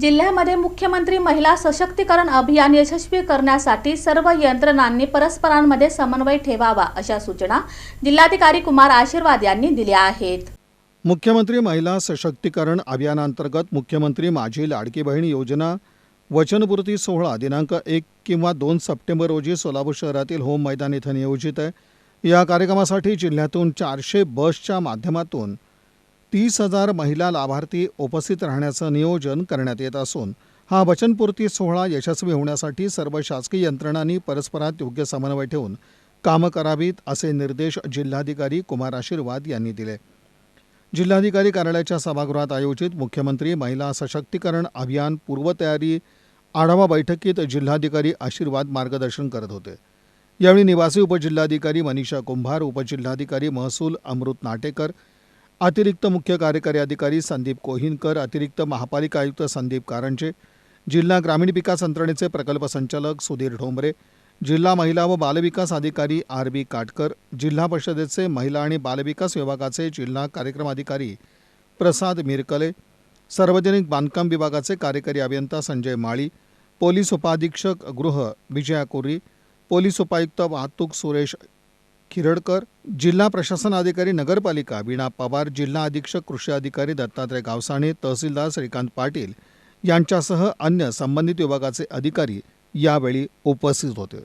जिल्ह्यामध्ये मुख्यमंत्री महिला सशक्तीकरण अभियान यशस्वी करण्यासाठी सर्व यंत्रणांनी परस्परांमध्ये समन्वय ठेवावा अशा सूचना जिल्हाधिकारी कुमार आशीर्वाद यांनी दिल्या आहेत. मुख्यमंत्री महिला सशक्तीकरण अभियानांतर्गत मुख्यमंत्री माझी लाडकी बहीण योजना वचनपूर्ती सोहळा दिनांक एक किंवा दोन सप्टेंबर रोजी सोलापूर शहरातील होम मैदान इथं नियोजित आहे. या कार्यक्रमासाठी जिल्ह्यातून चारशे बसच्या माध्यमातून तीस हजार महिला लाभार्थी उपस्थित राहण्याचं नियोजन करण्यात येत असून हा वचनपूर्ती सोहळा यशस्वी होण्यासाठी सर्व शासकीय यंत्रणांनी परस्परात योग्य समन्वय ठेवून कामं करावीत असे निर्देश जिल्हाधिकारी कुमार आशीर्वाद यांनी दिले. जिल्हाधिकारी कार्यालयाच्या सभागृहात आयोजित मुख्यमंत्री महिला सशक्तीकरण अभियान पूर्वतयारी आढावा बैठकीत जिल्हाधिकारी आशीर्वाद मार्गदर्शन करत होते. यावेळी निवासी उपजिल्हाधिकारी मनीषा कुंभार उपजिल्हाधिकारी महसूल अमृत नाटेकर अतिरिक्त मुख्य कार्यकारी अधिकारी संदीप कोहिनकर अतिरिक्त महापालिका आयुक्त संदीप कारंजे जिल्हा ग्रामीण विकास यंत्रणेचे प्रकल्प संचालक सुधीर ढोंबरे जिल्हा महिला व बालविकास अधिकारी आर बी काटकर जिल्हा परिषदेचे महिला आणि बालविकास विभागाचे जिल्हा कार्यक्रम अधिकारी प्रसाद मिरकले सार्वजनिक बांधकाम विभागाचे कार्यकारी अभियंता संजय माळी पोलीस उपाधीक्षक गृह विजया कोरी पोलीस उपायुक्त वाहतूक सुरेश खिरडकर जिल्हा प्रशासन अधिकारी नगरपालिका वीणा पवार जिल्हा अधीक्षक कृषी अधिकारी दत्तात्रय गावसाणे तहसीलदार श्रीकांत पाटील यांच्यासह अन्य संबंधित विभागाचे अधिकारी यावेळी उपस्थित होते.